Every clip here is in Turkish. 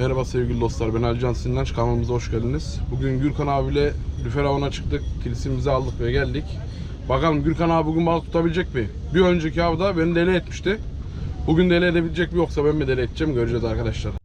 Merhaba sevgili dostlar ben Alican Sinanç kanalımıza hoş geldiniz. Bugün Gürkan abiyle lüfer avına çıktık. Kilisimizi aldık ve geldik. Bakalım Gürkan abi bugün balık tutabilecek mi? Bir önceki avda beni deli etmişti. Bugün deli edebilecek mi yoksa ben mi deli edeceğim göreceğiz arkadaşlar.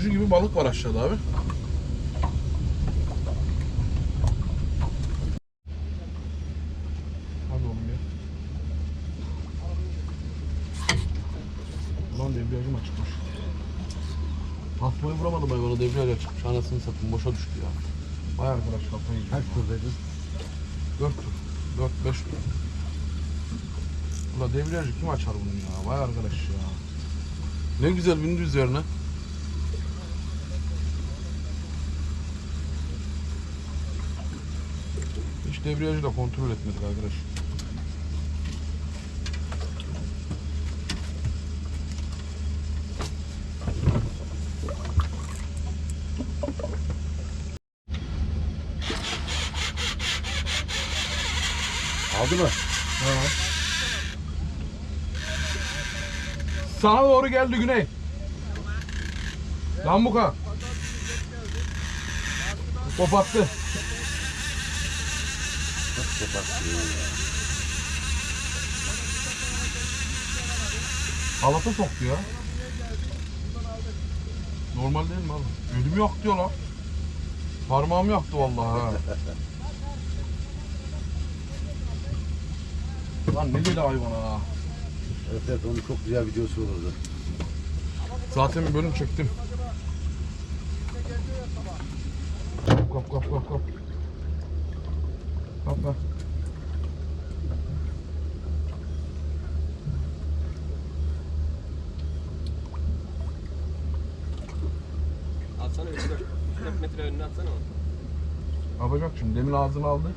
Bulucu gibi balık var aşağıda abi. Hadi oğlum ya. Lan debriyajım açıkmış. Tasmayı vuramadım hayvana debriyaj açıkmış. Anasını satayım boşa düştü ya. Vay arkadaş kafayı. Kaç turdaydın? 4 tur. 4 5 tur. Ula debriyajı kim açar bunu ya? Vay arkadaş ya. Ne güzel bindi üzerine. Hiç debriyajı da kontrol etmedik arkadaş. Aldı mı? Sana doğru geldi Güney. Lambuka. Kopattı. Nasıl kapattı? Halata soktu ya. Normal değil mi abi? Ölüm yok diyor lan. Parmağım yaktı vallahi ha. lan ne dedi hayvan ha. Evet evet onun çok güzel videosu olurdu. Zaten bir bölüm çektim. Kap kap kap kap kap. Kap Atsana 3-4 metre önüne atsana onu. Ne yapacak şimdi? Demin ağzını aldı.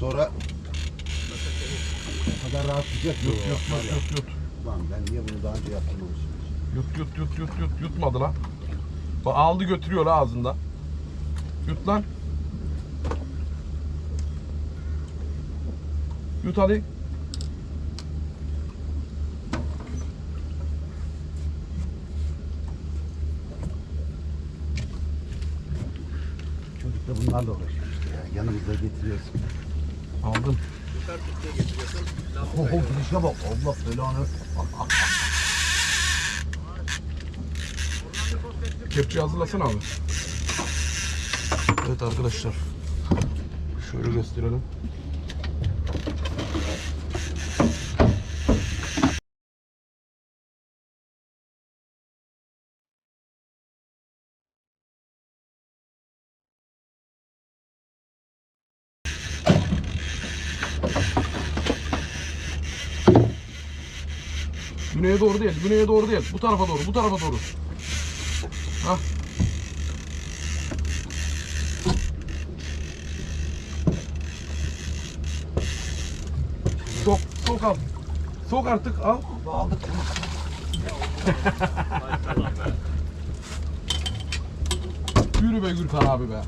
Sonra o kadar rahat sıcak Yut yok. yut yut yut yut. Lan ben niye bunu daha önce yaptırmamışım? Yut yut yut yut yut yutmadı lan. Bak aldı götürüyor lan ağzında. Yut lan. Yut hadi. Çocuk da bunlarla uğraşıyor işte ya. Yanımızda getiriyorsun. Aldım. Ho gidişe bak. Allah belanı. Kepçeyi hazırlasana abi. Evet arkadaşlar. Şöyle gösterelim. Güneye doğru değil, güneye doğru değil. Bu tarafa doğru, bu tarafa doğru. Hah. Sok, sok al. Sok artık al. Aldık. Yürü be Gürkan abi be.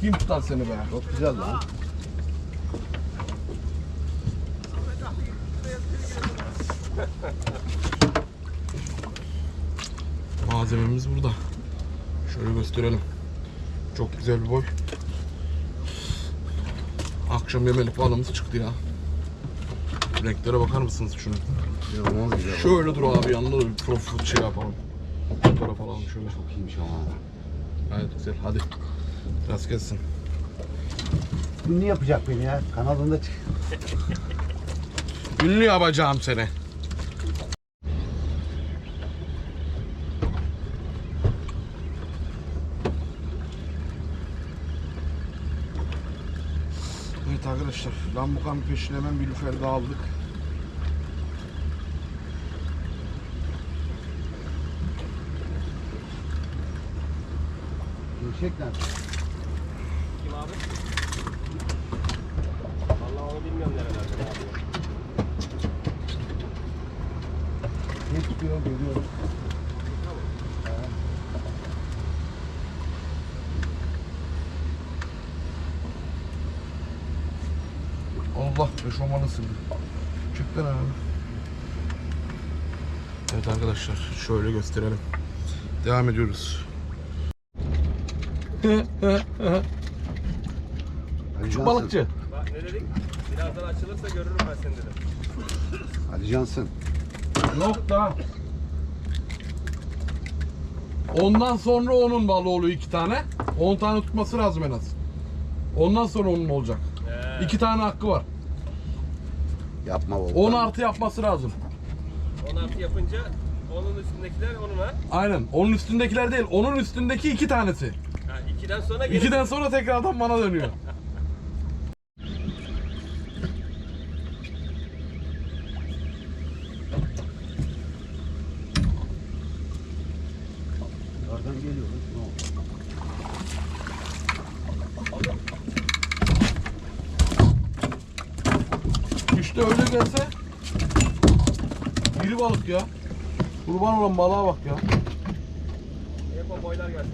Kim tutar seni be? Çok güzel lan. Malzememiz burada. Şöyle gösterelim. Çok güzel bir boy. Akşam yemelik balığımız çıktı ya. Renklere bakar mısınız şunu? İnanılmaz güzel. Şöyle dur abi yanında da bir profil şey yapalım. Fotoğraf alalım şöyle. Çok iyiymiş ama. Gayet güzel. Hadi. Rast gelsin. Ünlü yapacak beni ya. Kanalında çık. Ünlü yapacağım seni. Evet arkadaşlar, Lambukan peşine hemen bir lüfer daha aldık. Gevşek? Kim abi? Vallahi onu bilmiyorum nerelerde abi. Ne tutuyor görüyorum. Allah eşofmanı sildi. Çık lan abi. Evet arkadaşlar şöyle gösterelim. Devam ediyoruz. Cansın. balıkçı. Bak ne dedik? Birazdan açılırsa görürüm ben seni dedim. Ali Cansın. Yok da. Ondan sonra onun balığı oluyor iki tane. 10 tane tutması lazım en az. Ondan sonra onun olacak. He. İki tane hakkı var. Yapma Volkan. 10 artı yapması lazım. 16 yapınca onun üstündekiler onunla. Aynen. Onun üstündekiler değil. Onun üstündeki iki tanesi. Ha, 2'den sonra geri. İkiden sonra tekrardan bana dönüyor. Oradan geliyoruz. Ne oldu? İşte öyle gelse balık ya. Kurban olan balığa bak ya. Hep boylar gelsin.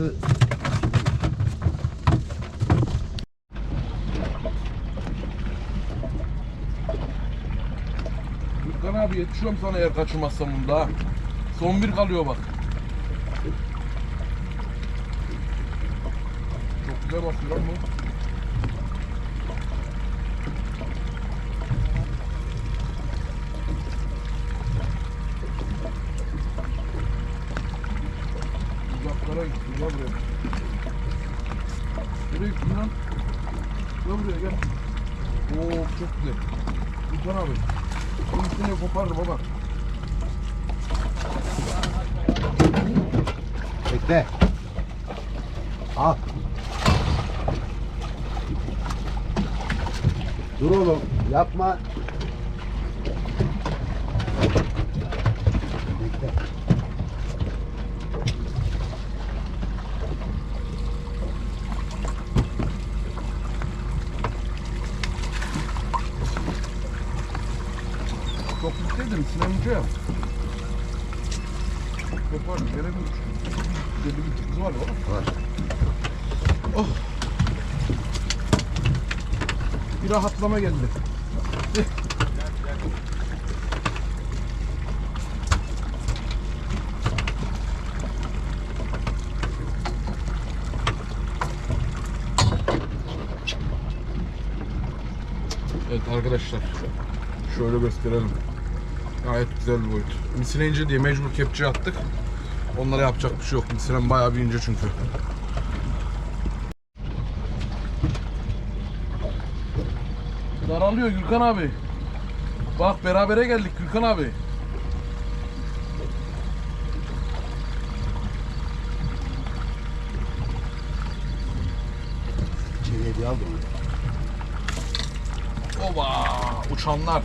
Anası Gürkan abi yetişiyorum sana eğer kaçırmazsam bunda. Son bir kalıyor bak. Çok güzel basıyor bu. Uzaklara gitti. Gel buraya. Nereye gittin lan? Gel buraya gel. Oo çok güzel. Gürkan abi. Bunun üstüne kopardı baba. bekle. Al. Dur oğlum. Yapma. Çok yükseldim Sinan Hoca. Kopardı. Gene bir belli bir kızı var ya. Var. Oh. Bir rahatlama geldi. Evet arkadaşlar şöyle gösterelim. Gayet güzel bir boyut. Misine ince diye mecbur kepçe attık. Onlara yapacak bir şey yok. Misinen bayağı bir ince çünkü. Daralıyor Gürkan abi. Bak berabere geldik Gürkan abi. İçeriye bir al da onu. Oba uçanlar.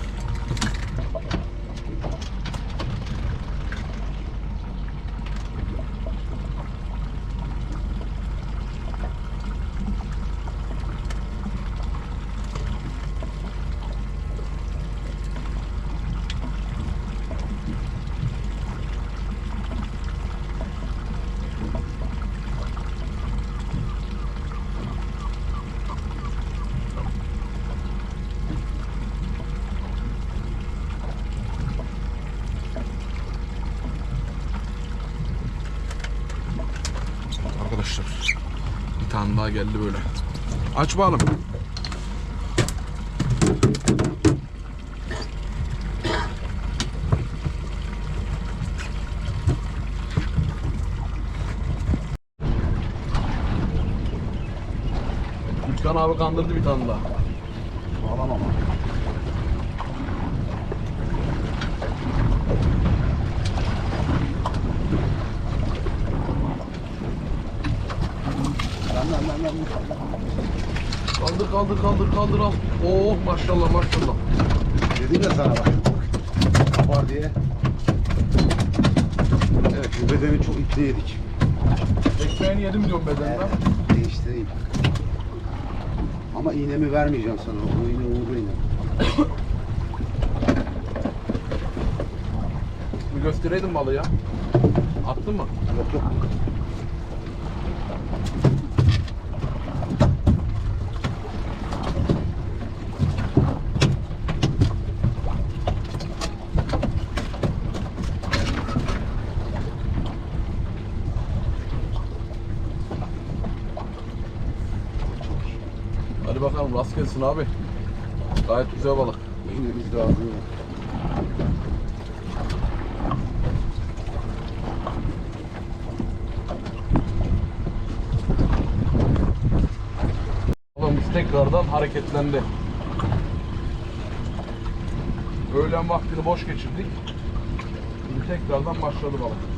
Arkadaşlar daha geldi böyle. Aç bakalım. Gülkan abi kandırdı bir tane daha. Sağlam ama. Lan lan lan lan. Kaldır kaldır kaldır kaldır al. Oh maşallah maşallah. Dedim ya sana bak. Kapar diye. Evet bu bedeni çok iple yedik. Ekmeğini yedim diyorum bedenden. Evet, değiştireyim. Ama iğnemi vermeyeceğim sana. O iğne uğurlu iğne. Bir göstereydin malı ya. Attın mı? Yok yok. Bakalım rast gelsin abi. Gayet güzel balık. İğnemiz de. Balığımız tekrardan hareketlendi. Öğlen vaktini boş geçirdik. Şimdi tekrardan başladı balık.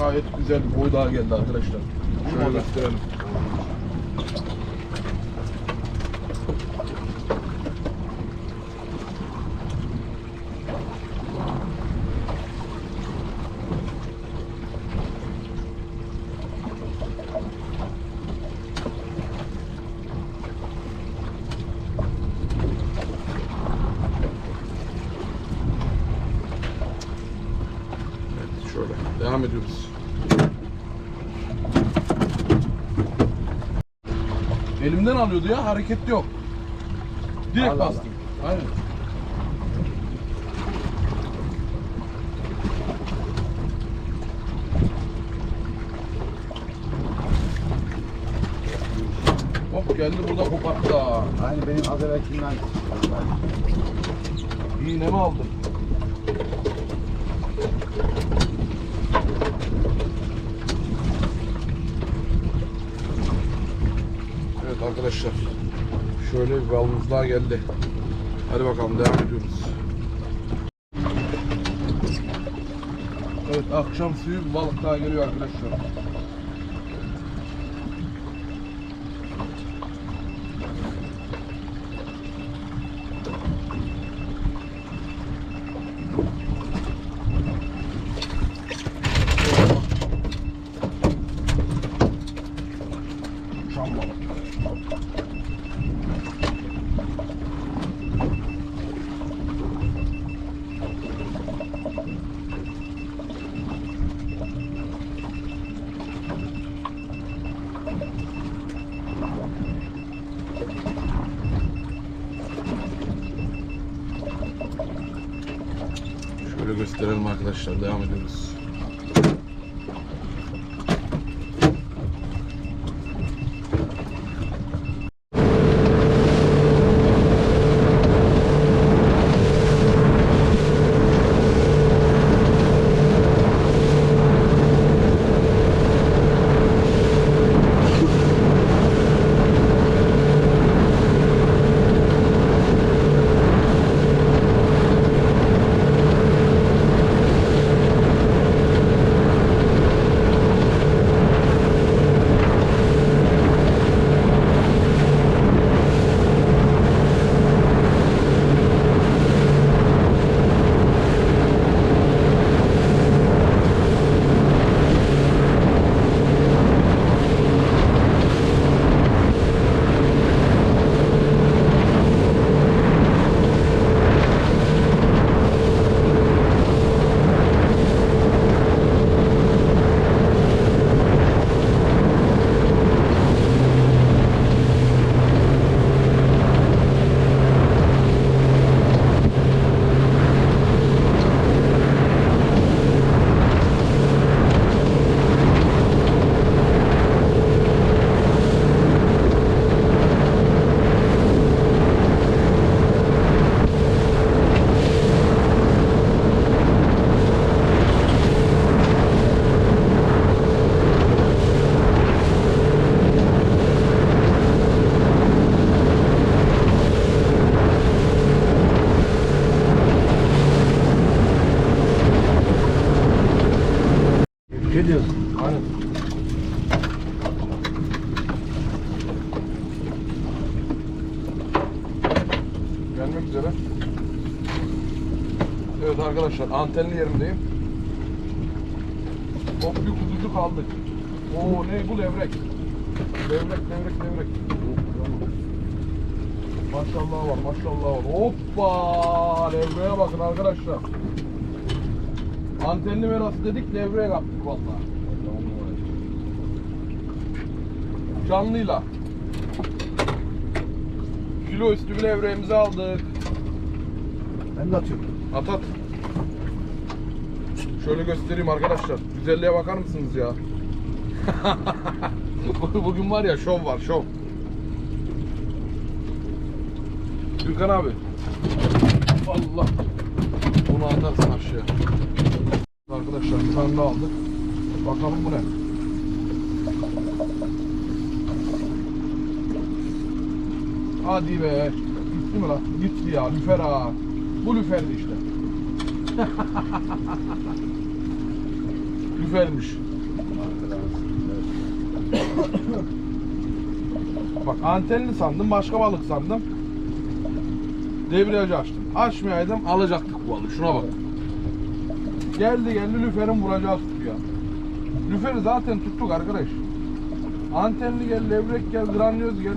Gayet güzel bir boy daha geldi arkadaşlar. Şöyle gösterelim. Evet, şöyle devam ediyoruz. Elimden alıyordu ya hareket yok. Direkt Allah Allah. bastım. Aynen. Hop geldi burada koparttı ha. Aynı benim az evvelkinden. İğne mi aldın? Evet arkadaşlar. Şöyle bir balımız daha geldi. Hadi bakalım devam ediyoruz. Evet akşam suyu balık daha geliyor arkadaşlar. Uçan balık. Şöyle gösterelim arkadaşlar. Devam ediyoruz. Antenli yerimdeyim. Hop bir kuzucuk aldık. Oo ne bu levrek. Levrek levrek levrek. Maşallah var maşallah var. Hoppa levreğe bakın arkadaşlar. Antenli merası dedik levreye kaptık vallahi. Canlıyla. Kilo üstü bir levreğimizi aldık. Ben de atıyorum. At at. Şöyle göstereyim arkadaşlar. Güzelliğe bakar mısınız ya? Bugün var ya şov var şov. Gürkan abi. Allah. Bunu atarsın aşağıya. Arkadaşlar bir tane daha aldık. Bakalım bu ne? Hadi be. Gitti mi lan? Gitti ya. Lüfer ha. Bu lüferdi işte. Lüfermiş. Bak antenli sandım, başka balık sandım. Debriyajı açtım. Açmayaydım alacaktık bu balığı. Şuna bak. Geldi geldi lüferin vuracağı tuttu ya. Lüferi zaten tuttuk arkadaş. Antenli gel, levrek gel, granyoz gel.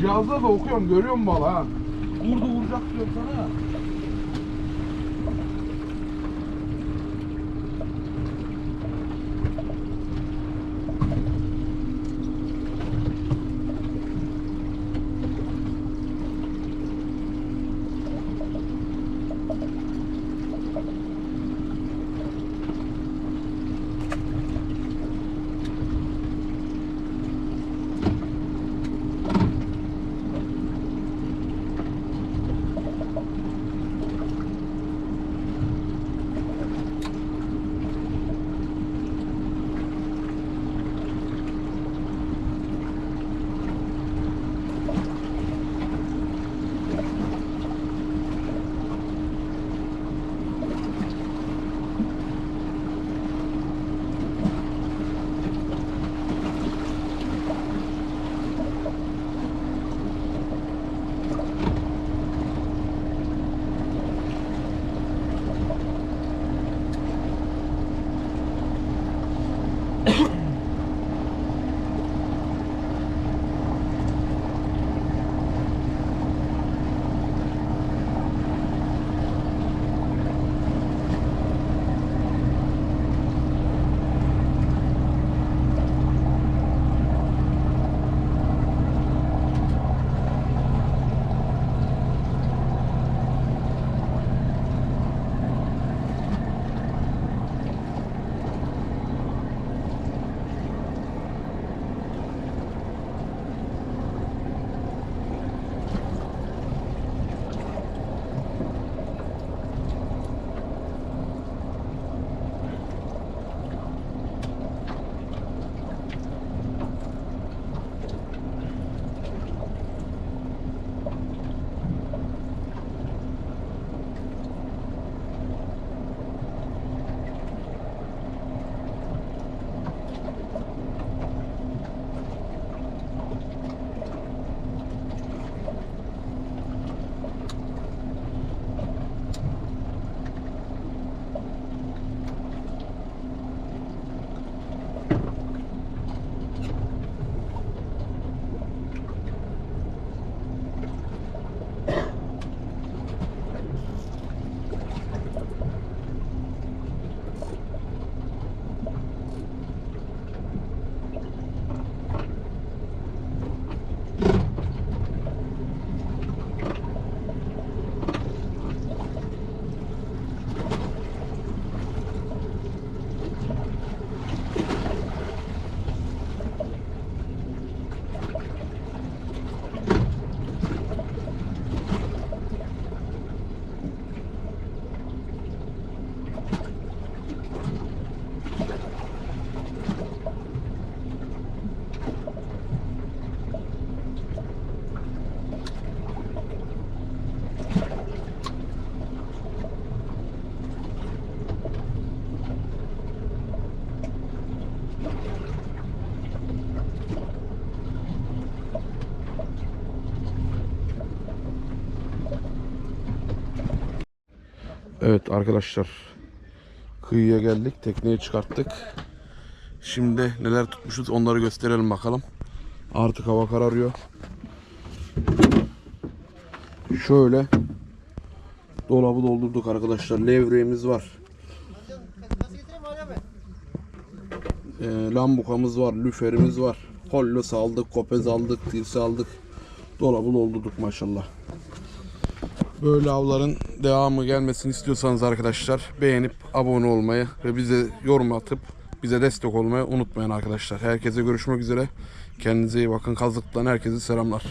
Cihazda da okuyorum, görüyorum balı ha. Vurdu vuracak diyorum sana. Evet arkadaşlar. Kıyıya geldik. Tekneyi çıkarttık. Şimdi neler tutmuşuz onları gösterelim bakalım. Artık hava kararıyor. Şöyle dolabı doldurduk arkadaşlar. Levreğimiz var. Ee, lambukamız var, lüferimiz var. Hollos aldık, kopez aldık, tirsi aldık. Dolabı doldurduk maşallah. Böyle avların devamı gelmesini istiyorsanız arkadaşlar beğenip abone olmayı ve bize yorum atıp bize destek olmayı unutmayın arkadaşlar. Herkese görüşmek üzere. Kendinize iyi bakın. Kazıktan herkese selamlar.